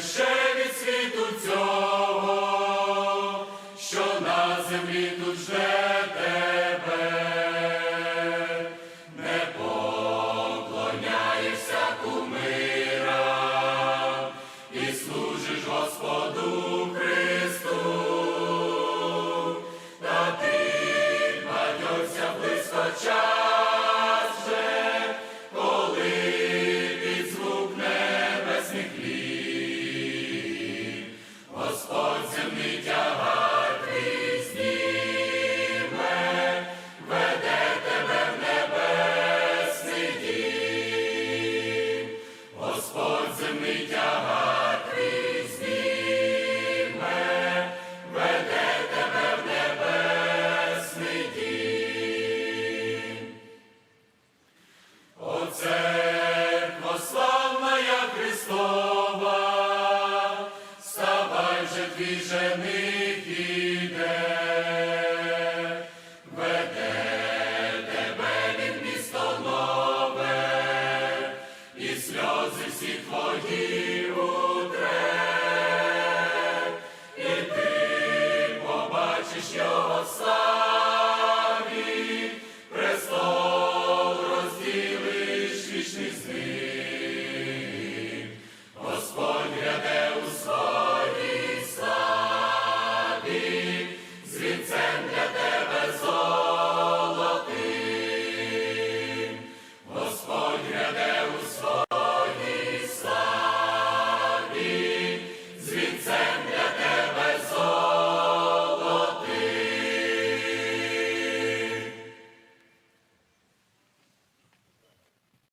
ще від світу цього, що на землі тут жде тебе, не поклоняєшся кумира і служиш Господу Христу, та ти найдешся близько часу. Церква славна Христова, ставай же твій жених іде, веде тебе він в місто і сльози всі твої